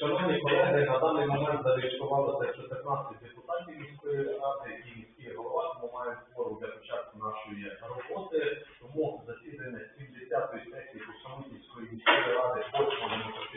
Шановні колеги, на даний момент зареєструвалося 14 депутатів міської ради і міський голова, тому маємо форум для початку нашої роботи. Тому засідання 70-ї сесії Кусамитівської міської ради 8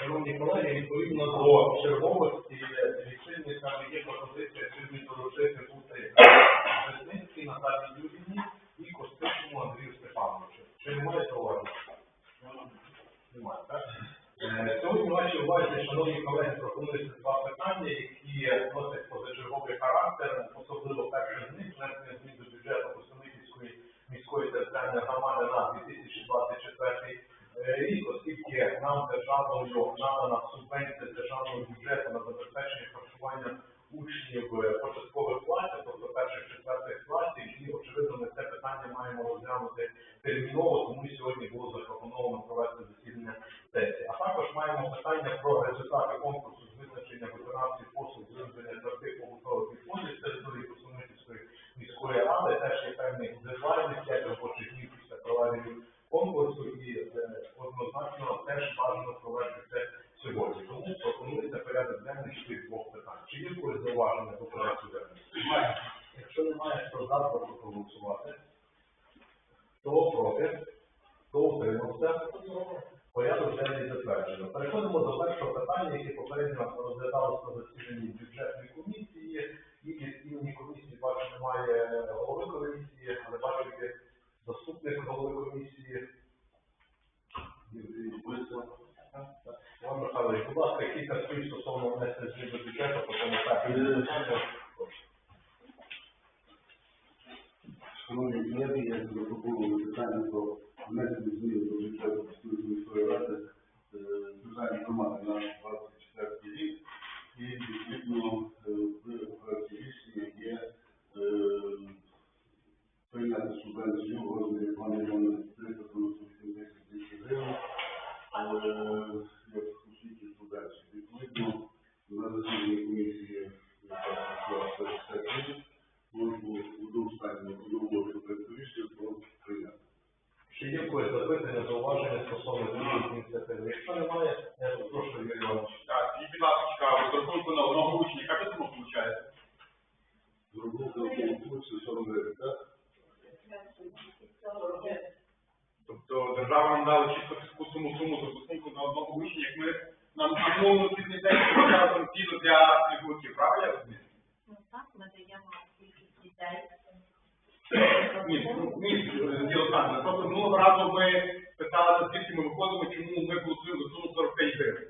Шановні колеги, відповідно до черговості лічильниками є пропозиція сьогодні доручити бути Весницькій Наталії Юрівні і Костичному Андрію Степановичу. Чи немає зауважень? Немає, так? Е, Сьогодні вашій увазі, шановні колеги, пропонуються два питання, які носять позачерговий характер, особливо перше з них внесення змін до бюджету Костомитівської міської територіальної громади на 2024 рік, оскільки нам державною надана субвенція державного бюджету на забезпечення харчування учнів е, початкових класів, тобто перших четвертих класів, і очевидно ми це питання маємо розглянути терміново, тому сьогодні було запропоновано провести засідання сесії. А також маємо питання про результати конкурсу з визначення виконавців послуг з вироблення твердих побутових відходів з території Космонитівської міської ради. Теж є певний дедлайн, 5 робочих днів після проведення конкурсу і е, однозначно теж бажано провести це сьогодні. Тому пропонується порядок денний з цих двох питань. Чи є якось зауваження порядку? Немає. Якщо немає, хто за, проголосувати. Хто проти? Хто утримався? Порядок денний затверджено. Переходимо до першого питання, яке попередньо розглядалося на засіданні бюджетної комісії. І від комісії бачу, немає голови комісії, але бачу, є заступник голови комісії. Михайлович, будь ласка, кілька слів стосовно внесення змін до бюджету, по тому так. Шановні колеги, я запропоную питання про внесення змін до бюджету Київської міської ради е, державної громади на нам цей день разом ціну для пільговиків, правильно я розумію? Ну так, ми даємо кількість дітей. Ні, ну, ні, діло. Просто минулого разу ми питали, звідки ми виходимо, чому ми за суму 45 гривень.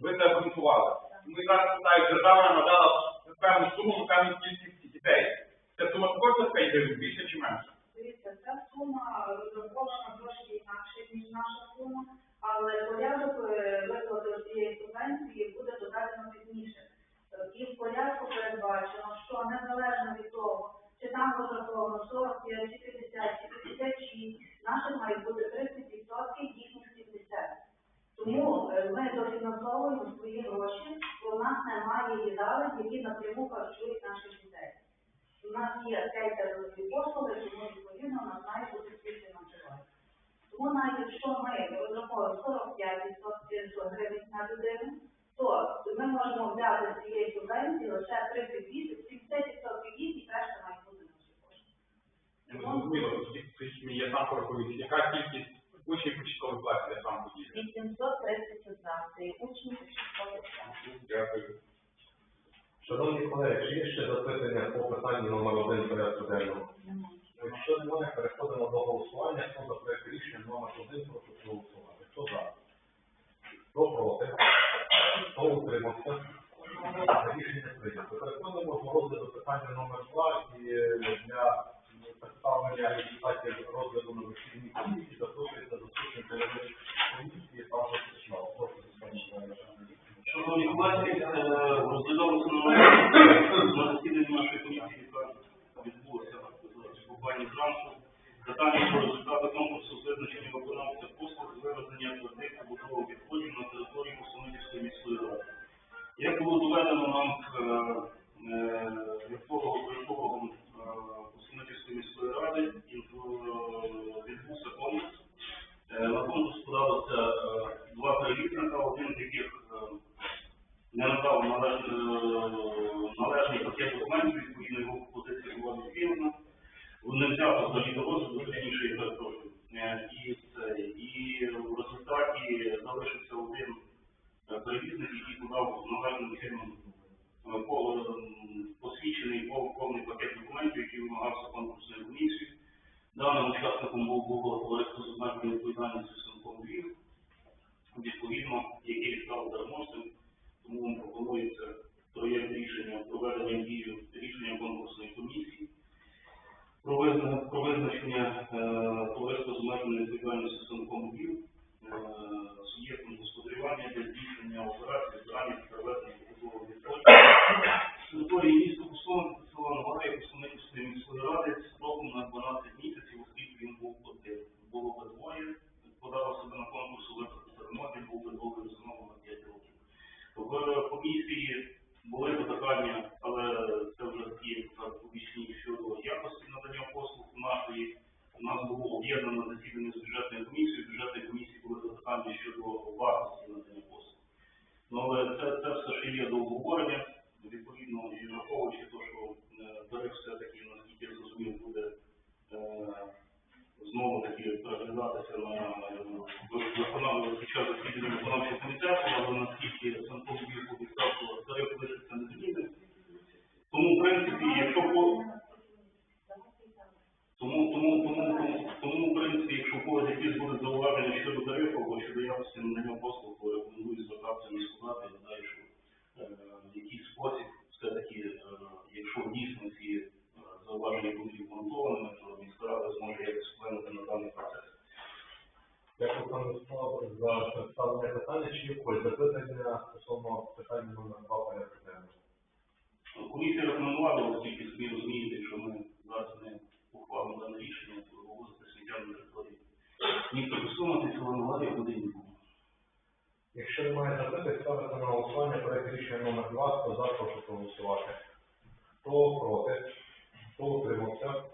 Ви це аргументували. Ми зараз питають, держава надала певну суму на певну кількість дітей. Ця сума також за 5 гривень, більше чи менше? Дивіться, ця сума розрахована трошки інакше, ніж наша сума, але порядок е, виплати цієї субвенції буде додатно пізніше. Е, І в порядку передбачено, що незалежно від того, чи там розраховано 45, чи 50, чи 56, наших має бути 30%, їхніх 70%. Тому е, ми дофінансовуємо свої гроші, бо в нас немає їдалень, які напряму харчують наших дітей. У нас є кейтерові послуги, тому відповідно у нас має бути всі фінансування. Тому навіть якщо ми розраховуємо 45% гривень на людину, то ми можемо взяти з цієї субвенції лише 38, 70% їх і решта має бути наші кошти. Я не зрозуміло, сам порахую, яка кількість учнів початкових класів я сам подію. 831, це учні початкових класів. Дякую. Шановні колеги, чи є ще запитання по питанню номер один порядку денного? Якщо немає, переходимо до голосування. Хто за проект рішення номер один, прошу проголосувати. Хто за? Хто проти? Хто утримався? Рішення прийнято. Переходимо до розгляду питання номер два і для представлення результатів розгляду на засіданні комісії запрошується Шановні колеги, розглядалося на засіданні нашої комісії, яка відбулося буквально зранку, питання про результати конкурсу з визначення виконавця послуг з вивезення твердих побутових е, два перевізника, один питання, але це вже такі публічні щодо якості надання послуг нашої. У нас було об'єднано засідання з бюджетною комісією. Бюджетної комісії були запитання щодо вартості надання послуг. Ну, але це, це все ще є до обговорення. Відповідно, і враховуючи те, що е, тариф все-таки, наскільки я зрозумів, буде е, знову на е, під час засідання виконавчого комітету, але наскільки Санков обіцяв, що тариф лишиться незмінним. Тому, в принципі, якщо по тому, тому, тому, тому, тому, в принципі, якщо когось якісь будуть зауваження щодо тарифу або щодо якості надання послуг, то рекомендую звертатися на складати, я знаю, що е, в якийсь спосіб все-таки, е, якщо дійсно ці е, зауваження будуть обґрунтованими, то міська рада зможе якось вплинути на даний процес. Дякую, пане Владислав, за якось запитання стосовно питання номер два порядку денного? Комісія рекомендувала, оскільки самі розумієте, що ми зараз не ухвалимо дане рішення, то вивозити сміття на території. Ніхто посунути цього не буде нікому. Якщо немає запитань, ставити на голосування проект рішення номер два, хто за, прошу проголосувати. Хто проти? Хто утримався?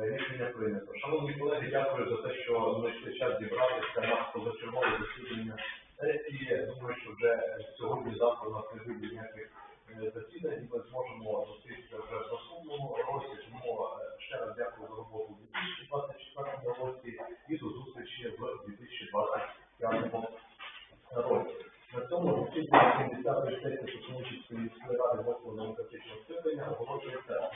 Е, Рішення прийнято. Шановні колеги, дякую за те, що знайшли час зібратися на позачергове засідання сесії. Думаю, що вже е, сьогодні-завтра не буде ніяких е, засідань, ми зможемо зустрітися вже в наступному році. Тому е, ще раз дякую за роботу у 2024 році і до зустрічі в 2025 році. На цьому засідання 70-ї сесії міської ради 8 демократичного скликання оголошується.